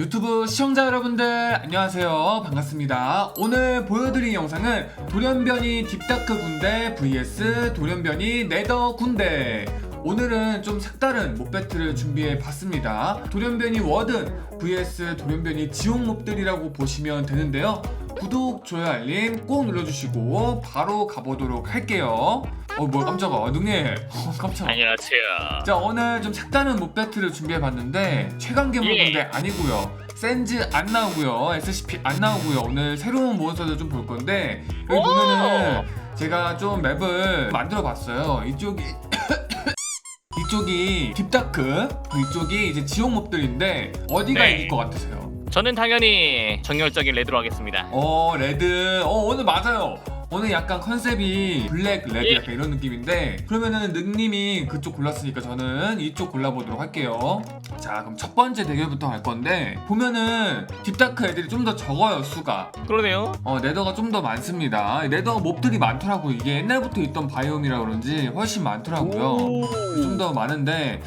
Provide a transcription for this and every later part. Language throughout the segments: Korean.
유튜브 시청자 여러분들 안녕하세요. 반갑습니다. 오늘 보여드릴 영상은 돌연변이 딥다크 군대 vs 돌연변이 네더 군대. 오늘은 좀 색다른 몹 배틀을 준비해 봤습니다. 돌연변이 워든 vs 돌연변이 지옥 몹들이라고 보시면 되는데요. 구독, 좋아요, 알림 꼭 눌러주시고 바로 가보도록 할게요 어 뭐야 깜짝아 어, 능님 어, 깜짝아 안녕하세요. 자 오늘 좀 색다른 몹 배틀을 준비해봤는데 최강괴물 예. 군대 아니고요 센즈 안 나오고요 SCP 안 나오고요 오늘 새로운 몬스터들 좀 볼 건데 여기 오! 보면은 제가 좀 맵을 만들어봤어요 이쪽이 이쪽이 딥다크 이쪽이 이제 지옥 몹들인데 어디가 네. 이길 것 같으세요? 저는 당연히 정열적인 레드로 하겠습니다. 어 레드 어 오늘 맞아요 오늘 약간 컨셉이 블랙 레드 예. 약간 이런 느낌인데 그러면은 늑님이 그쪽 골랐으니까 저는 이쪽 골라보도록 할게요. 자 그럼 첫 번째 대결부터 할 건데 보면은 딥다크 애들이 좀 더 적어요 수가. 그러네요. 어 네더가 좀 더 많습니다. 네더 몹들이 많더라고요 이게 옛날부터 있던 바이옴이라 그런지 훨씬 많더라고요. 좀 더 많은데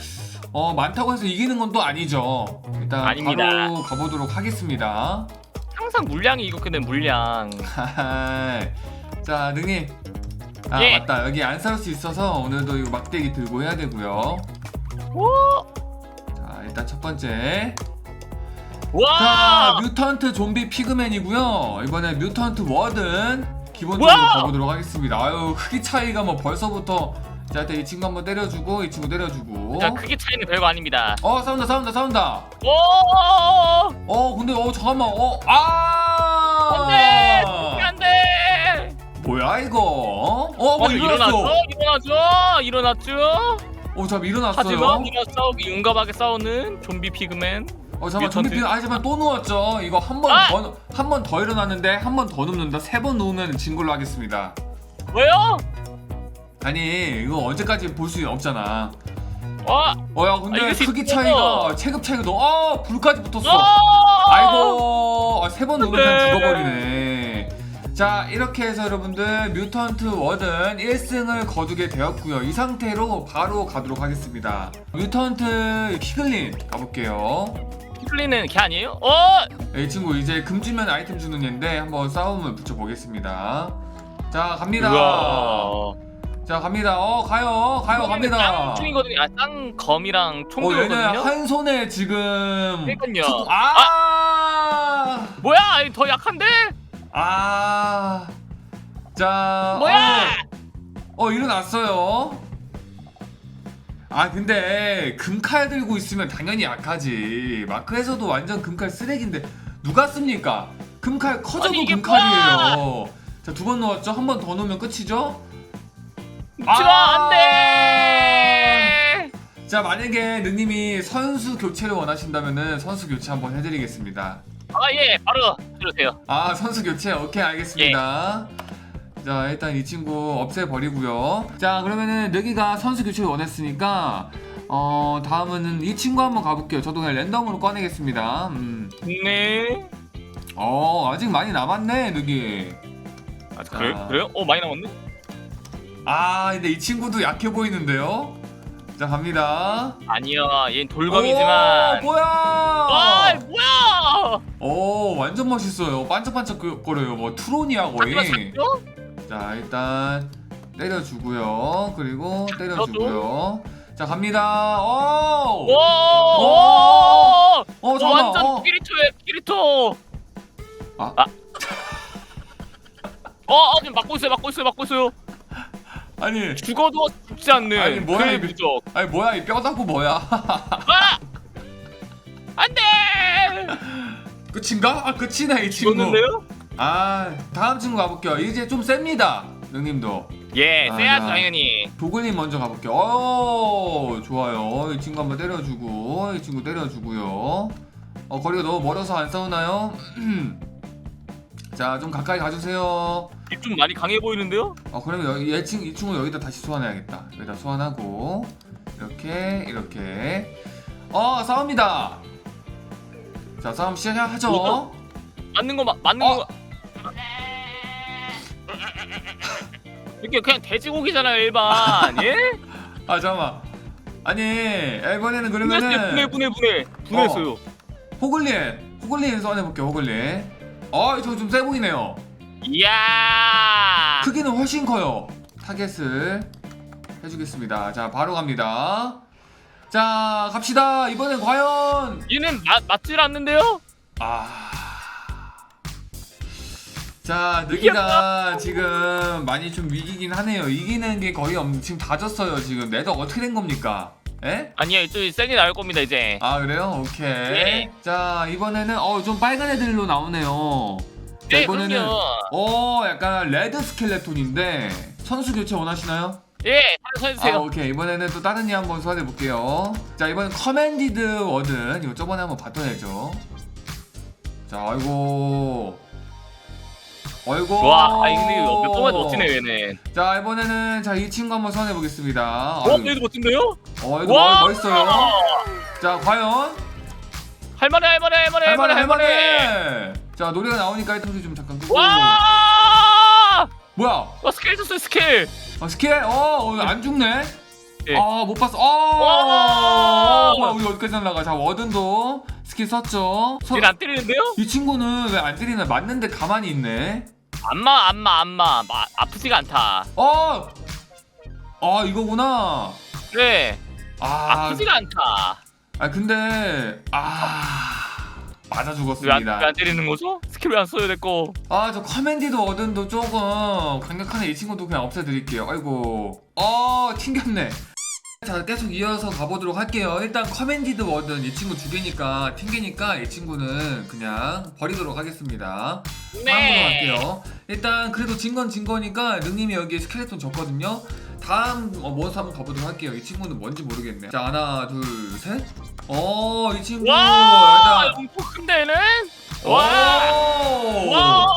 어 많다고 해서 이기는 건 또 아니죠. 일단 아닙니다. 바로 가보도록 하겠습니다. 항상 물량이 이거 근데 물량. 자, 능님. 아, 예. 맞다. 여기 안 싸울 수 있어서 오늘도 이거 막대기 들고 해야 되고요. 오! 자, 일단 첫 번째. 자, 와! 뮤턴트 좀비 피그맨이고요. 이번에 뮤턴트 워든 기본적으로 우와! 가보도록 하겠습니다. 아유, 크기 차이가 뭐 벌써부터 자, 일단 이 친구 한번 때려주고 이 친구 때려주고. 자, 크기 차이는 별거 아닙니다. 어, 싸운다, 싸운다, 싸운다. 오! 어, 근데 어 잠깐만. 어, 아! 안돼! 안돼! 이거? 어, 어, 뭐 어, 일어났어. 일어나죠? 일어났죠? 어, 잠 일어났어요. 하지만 이런 싸우기 용감하게 싸우는 좀비 피그맨. 어 잠깐. 좀비 아 하지만 또 누웠죠. 이거 한 번 아! 더 한 번 더 일어났는데 한 번 더 눕는다. 세 번 누우면 진 걸로 하겠습니다. 왜요? 아니 이거 언제까지 볼 수 없잖아. 와! 어야 아, 근데 이길 수 크기. 차이가 체급 차이가 너무 아 불까지 붙었어. 아! 아이고 세번 누르면 네. 죽어버리네. 자 이렇게 해서 여러분들 뮤턴트 워든 1승을 거두게 되었고요. 이 상태로 바로 가도록 하겠습니다. 뮤턴트 피글린 가볼게요. 피플리는 걔 아니에요? 어! 이 친구 이제 금 주면 아이템 주는 얘인데 한번 싸움을 붙여보겠습니다. 자 갑니다. 우와. 자 갑니다. 어 가요 가요 갑니다. 쌍충이거든요. 아, 쌍검이랑 어 총들거든요. 얘네 한 손에 지금 그러니까요. 축구- 아! 뭐야? 아니, 더 약한데? 아. 자. 뭐야? 어, 어 일어났어요. 아 근데 금칼 들고 있으면 당연히 약하지. 마크에서도 완전 금칼 쓰레기인데 누가 씁니까? 금칼 커져도 아니, 이게 금칼이에요. 자 두 번 넣었죠. 한 번 더 넣으면 끝이죠. 묻지마 아! 안돼. 자 만약에 느님이 선수 교체를 원하신다면은 선수 교체 한번 해드리겠습니다. 아 예 바로 들으세요. 아 선수 교체 오케이 알겠습니다. 예. 자 일단 이 친구 없애버리고요. 자 그러면은 느기가 선수 교체를 원했으니까 어 다음은 이 친구 한번 가볼게요. 저도 그냥 랜덤으로 꺼내겠습니다. 음. 네. 어 아직 많이 남았네 느기. 아 그래 자. 그래요? 어 많이 남았네. 아 근데 이 친구도 약해 보이는데요. 자 갑니다. 아니야 얘는 오, 돌검이지만. 뭐야? 아 뭐야? 오 완전 멋있어요. 반짝반짝거려요. 뭐 트론이야 거의. 자 일단 때려주고요 그리고 때려주고요 자 갑니다 오! 오. 오! 오. 어 어, 잠깐만 완전 어. 키리토에 키리토. 아. 아. 어, 어, 지금 막고 있어요, 막고 있어요, 막고 있어요. 아니 죽어도 죽지 않는 아니, 뭐야, 그의 이거. 무적. 아니 뭐야 이 뼈다구 뭐야 아! 안 돼! 끝인가? 아 끝이네 이 친구 죽었는데요? 아 다음 친구 가볼게요 이제 좀 셉니다 능님도 예, 아, 세야죠 나- 당연히. 도글님 먼저 가볼게요 오 좋아요 이 친구 한번 때려주고 이 친구 때려주고요 어 거리가 너무 멀어서 안 싸우나요? 자 좀 가까이 가주세요 좀 많이 강해 보이는데요? 어 그러면 여기 얘 친, 이 친구 여기다 다시 소환해야겠다. 여기다 소환하고 이렇게 이렇게 어 싸웁니다. 자 싸움 시작하죠. 맞는 거 마, 맞는 어. 거. 이게 그냥 돼지고기잖아요 일반. 예? 아 잠깐만. 아니 이번에는 분해했어요 분해 그러면은 분해 분해 분해했어요. 호글린 호글린 소환해볼게요 호글린 어 이거 좀세 보이네요 이야. 크기는 훨씬 커요 타겟을 해주겠습니다 자 바로 갑니다 자 갑시다 이번엔 과연 얘는 맞 맞질 않는데요? 아. 자, 느기가 지금 많이 좀 위기긴 하네요. 이기는 게 거의 없, 지금 다 졌어요, 지금. 내덕 어떻게 된 겁니까? 에? 아니요, 좀 세게 나올 겁니다 이제. 아, 그래요? 오케이. 네. 자, 이번에는, 어, 좀 빨간 애들로 나오네요. 자, 네, 이번에는, 그럼요. 어, 약간 레드 스켈레톤인데, 선수 교체 원하시나요? 예, 아, 서해주세요. 오케이. 이번에는 또 다른 애 한번 소환해 볼게요. 자, 이번엔 커맨디드 워든. 이거 저번에 한번 봤던 애죠. 자, 아이고. 아이고. 와, 아 근데 이거 몇 번만 멋지네 얘는. 자, 이번에는 자, 이 친구 한번 소환해 보겠습니다. 어, 얘도 멋진데요? 어, 얘도 와, 멋- 멋있어요. 자, 과연 할만해, 할만해, 할만해, 할만해 할만해. 자, 노래가 나오니까 소리 좀 잠깐 끄고. 와! 뭐야? 와 스킬 줬어요 스킬. 어, 스킬? 어, 어, 안 죽네. 예. 아, 못 봤어. 아! 와! 뭐야, 우리 어디까지 날라가? 자, 워든도 스킬 썼죠. 서- 안 때리는데요? 이 친구는 왜 안 때리나 맞는데 가만히 있네. 안마, 안마, 안마. 마, 아프지가 않다. 어! 아, 이거구나. 네, 아, 아프지가 않다. 아 근데 아 맞아 왜 안, 죽었습니다. 왜안 때리는 거죠? 스킬 왜 안 써야 될 거? 아저 커맨디도 워든도 조금 강력하네. 이 친구도 그냥 없애드릴게요. 아이고, 어 튕겼네. 자 계속 이어서 가보도록 할게요. 일단 커맨디드 워든 이 친구 두 개니까 튕기니까 이 친구는 그냥 버리도록 하겠습니다. 다음으로 갈게요. 일단 그래도 진 건 진 거니까 능님이 여기에 스켈레톤 줬거든요. 다음 어, 몬스터 한번 가보도록 할게요. 이 친구는 뭔지 모르겠네. 자 하나 둘 셋. 어이 친구 와, 일단 엄청 큰데 얘는? 와, 오! 와.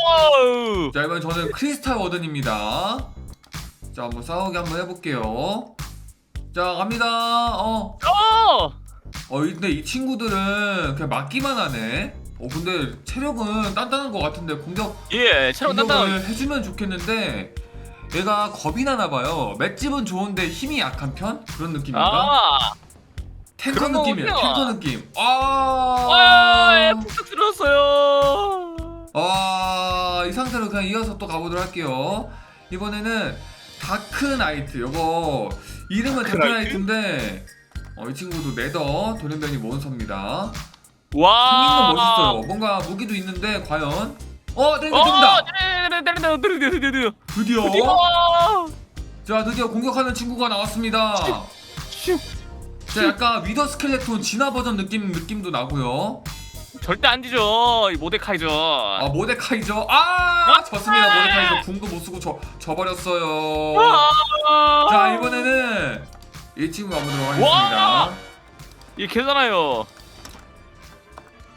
자 이번 저는 크리스탈 워든입니다. 자 한번 싸우게 한번 해볼게요. 자 갑니다. 어. 어, 어 근데 이 친구들은 그냥 맞기만 하네. 어 근데 체력은 단단한 것 같은데 공격 예, 체력 단단. 공격을 해주면 좋겠는데 얘가 겁이 나나 봐요. 맷집은 좋은데 힘이 약한 편 그런 느낌인가? 아, 탱커 그런 느낌이에요. 거군요. 탱커 느낌. 아, 아. 예, 푹 들었어요. 아, 이 상태로 그냥 이어서 또 가보도록 할게요. 이번에는 다크 나이트. 요거 이름은 다크, 다크 나이트인데 어, 이 친구도 네더 돌연변이 몬스터입니다. 와, 생긴 건 멋있어요. 뭔가 무기도 있는데 과연 어, 땡겨 어, 땡다. 때 드디어. 자, 드디어 공격하는 친구가 나왔습니다. 슉. 자, 약간 위더 스켈레톤 진화 버전 느낌 느낌도 나고요. 절대 안 지죠. 이 모데카이죠. 아, 모데카이죠. 아, 졌습니다. 모데카이죠. 궁도 못 쓰고 져, 져버렸어요. 아. 자 이번에는 이 친구 가보도록 하겠습니다. 와! 이게 개잖아요.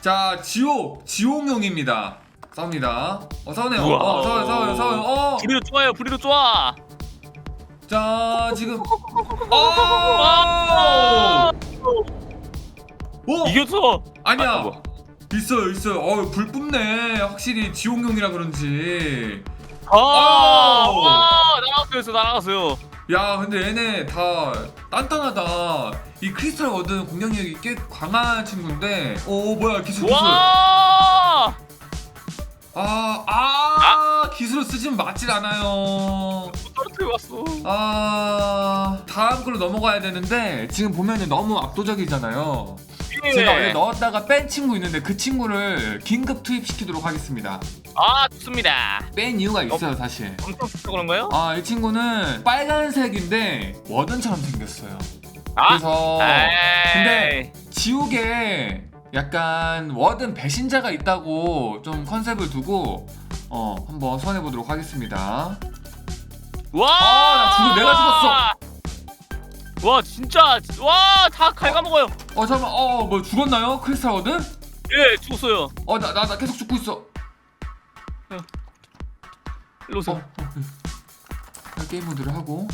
자 지옥 지옥용입니다. 싸웁니다. 어 싸우네요. 우와. 어 싸워요 싸워요 싸워요. 어. 불이도 좋아요. 불이도 좋아. 자 지금. 와! 어. 오. 이겼어. 아니야. 아, 뭐. 있어요 있어요. 어불 뿜네. 확실히 지옥용이라 그런지. 아, 아우. 와, 날아갔어요. 날아갔어요. 야 근데 얘네 다 단단하다. 이 크리스탈 워든 공격력이 꽤 강한 친구인데. 오 뭐야 기술 기술. 와! 아, 아, 기술을 쓰지면 맞질 않아요. 떨어뜨려 왔어. 아, 다음 걸로 넘어가야 되는데 지금 보면은 너무 압도적이잖아요. 예. 제가 원래 넣었다가 뺀 친구 있는데 그 친구를 긴급 투입시키도록 하겠습니다. 아, 좋습니다. 뺀 이유가 있어요, 사실. 엄청 좋다 그런가요? 아, 이 친구는 빨간색인데 워든처럼 생겼어요. 아, 그래서 에이. 근데 지옥에 약간 워든 배신자가 있다고 좀 컨셉을 두고 어 한번 소환해 보도록 하겠습니다. 와! 아, 나 죽어, 내가 죽었어. 와, 진짜 와, 다 갉아먹어요. 어 잠깐만 어뭐 죽었나요 크리스탈 워든? 예, 죽었어요. 어나 나 나 계속 죽고 있어. 일로 어, 오세요. 어, 그. 게임 모드를 하고.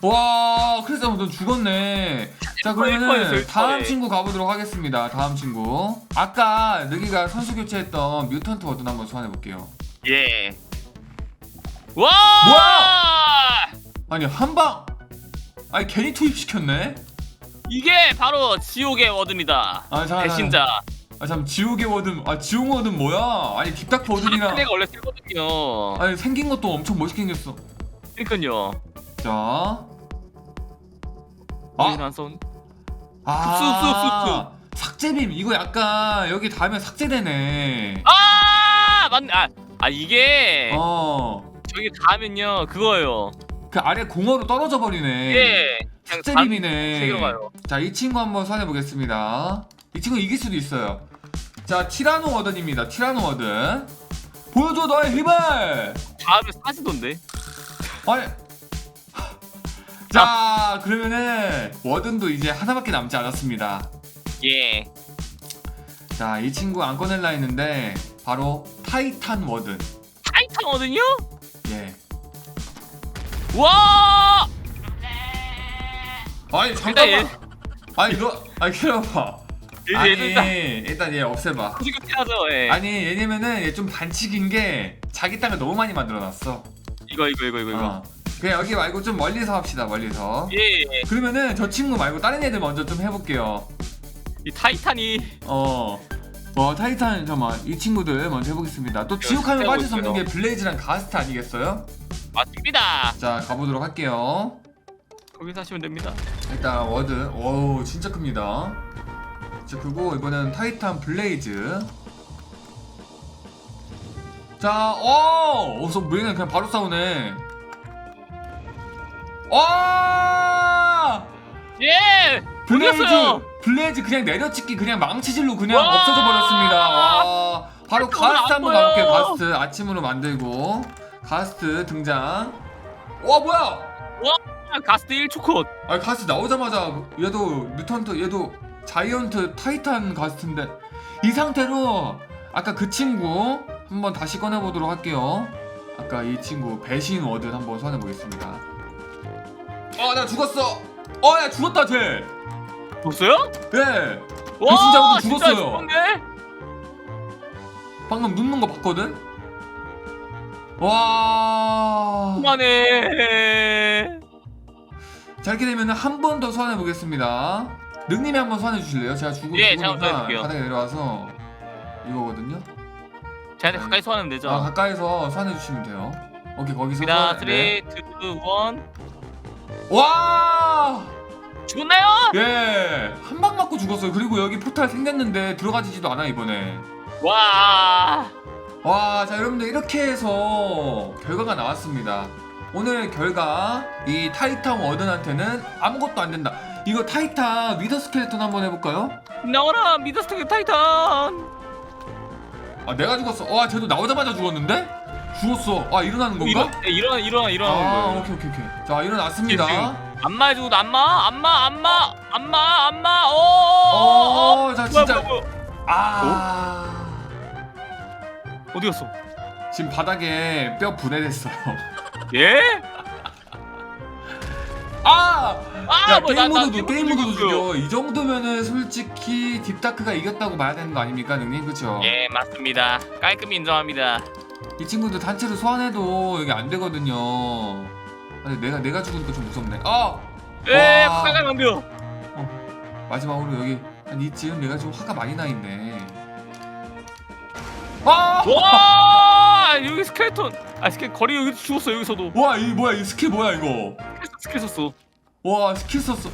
와 크리스탈 워든 죽었네. 자 그러면은 일퍼예요. 다음 친구 가보도록 하겠습니다. 다음 친구. 아까 느기가 선수 교체했던 뮤턴트 워든 한번 소환해 볼게요. 예. 와! 뭐야? 아니 한 방. 아니 괜히 투입시켰네. 이게 바로 지옥의 워든이다. 아 잠깐. 배신자. 아 참 지옥의 워든 아 지옥 워든 뭐야 아니 딥다크 워든이랑 내가 원래 쓰거든요. 아니 생긴 것도 엄청 멋있게 생겼어 그러니까요. 자 아, 아, 안 써. 아 삭제빔 이거 약간 여기 닿으면 삭제되네 아 맞네. 아, 아 이게 어그 저기 닿으면요 그거예요. 그 아래 공허로 떨어져 버리네 예. 그냥 삭제빔이네 가요. 자 이 친구 한번 소환해 보겠습니다 이 친구 이길 수도 있어요 자 티라노 워든입니다 티라노 워든 보여줘 너의 힘을 다음에 사지던데. 아니 자 그러면은 워든도 이제 하나밖에 남지 않았습니다 예. 자 이 친구 안 꺼낼라 했는데 바로 타이탄 워든 타이탄거든요. 예 와. 아니 잠깐만 얘- 아니 너 아니 기다려봐 얘- 아니 일단 얘 없애봐 지긋지긋하죠. 예. 아니 왜냐면은 얘 좀 반칙인 게 자기 땅을 너무 많이 만들어놨어 이거 이거 이거 이거 이거. 어. 그냥 여기 말고 좀 멀리서 합시다 멀리서 예, 예. 그러면은 저 친구 말고 다른 애들 먼저 좀 해볼게요 이 타이탄이 어. 어 타이탄 잠깐만 이 친구들 먼저 해보겠습니다 또 지옥하면 진짜 빠질 수 없는 게. 블레이즈랑 가스트 아니겠어요? 맞습니다. 자 가보도록 할게요 거기서 하시면 됩니다. 일단 워드 오 진짜 큽니다 자 그리고 이번엔 타이탄 블레이즈 자 오! 어서 얘는 그냥 바로 싸우네 와! 예. 블레이즈. 블레이즈 그냥 내려찍기 그냥 망치질로 그냥 와! 없어져 버렸습니다 와 바로 오늘 가스트 안 한번 보여. 가볼게요 가스트 아침으로 만들고 가스트 등장 와 뭐야 아, 가스트 1초 컷. 아 가스 나오자마자 얘도 뮤턴트 얘도 자이언트 타이탄 가스트인데 이 상태로 아까 그 친구 한번 다시 꺼내보도록 할게요 아까 이 친구 배신 워든 한번 소환해보겠습니다 어나 죽었어 어야 죽었다 쟤 봤어요? 예. 와, 진짜 오늘 진짜 죽었어요. 죽었네. 방금 눕는 거 봤거든? 와. 그만해. 자, 이렇게 되면 한 번 더 소환해 보겠습니다. 능님이 한번 소환해 주실래요? 제가 죽고 예, 제가 소환해줄게요. 바닥에 내려와서 이거거든요. 쟤한테 가까이 소환하면 되죠. 아, 가까이서 소환해 주시면 돼요. 오케이, 거기서 갑니다. 소환- 3, 네. 2, 1. 와! 죽었나요? 예. 한 방 맞고 죽었어요. 그리고 여기 포탈 생겼는데 들어가지지도 않아 이번에. 와. 와, 자 여러분들 이렇게 해서 결과가 나왔습니다. 오늘 결과 이 타이탄 워든한테는 아무것도 안 된다. 이거 타이탄 위더 스켈레톤 한번 해볼까요? 나와라 미더스텍 타이탄. 아 내가 죽었어. 와 쟤도 나오자마자 죽었는데? 죽었어. 아 일어나는 건가? 일어 네, 일어나 일어나 일어나는 아 거예요. 오케이 오케이 오케이. 자 일어났습니다. 지금 안마 해주고 안마 안마 안마 안마 안마 오. 어, 자 뭐야 진짜 뭐야 뭐야. 아 어디 갔어? 지금 바닥에 뼈 분해됐어요. 예? 아! 아, 야 뭐, 나- 게임 나 모드도 게임 게임 모드 모드도 죽였어요. 죽여. 이 정도면은 솔직히 딥다크가 이겼다고 봐야 되는 거 아닙니까, 능님? 그렇죠? 예 맞습니다. 깔끔히 인정합니다. 이 친구들 단체로 소환해도 여기 안 되거든요. 아니 내가 내가 죽으니까 좀 무섭네. 아예 와. 화가 남겨. 마지막으로 여기 한 이쯤 내가 지금 화가 많이 나 있네. 아! 와 여기 스켈레톤. 아 스켈 거리 여기 죽었어 여기서도. 와, 이 뭐야? 이 스킬 뭐야 이거? 스켈 썼어. 와, 스킬 썼어.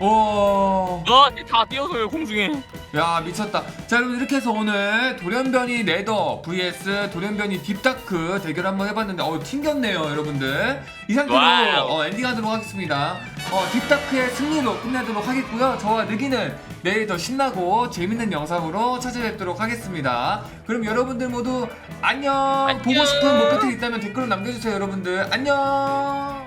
와. 어다 뛰어서요 공중에. 야 미쳤다 자 여러분 이렇게 해서 오늘 돌연변이 네더 vs 돌연변이 딥다크 대결 한번 해봤는데 어 튕겼네요 여러분들 이 상태로 와우. 어, 엔딩하도록 하겠습니다 어 딥다크의 승리로 끝내도록 하겠고요 저와 느기는 내일 더 신나고 재밌는 영상으로 찾아뵙도록 하겠습니다 그럼 여러분들 모두 안녕, 안녕. 보고 싶은 목표들 있다면 댓글로 남겨주세요 여러분들 안녕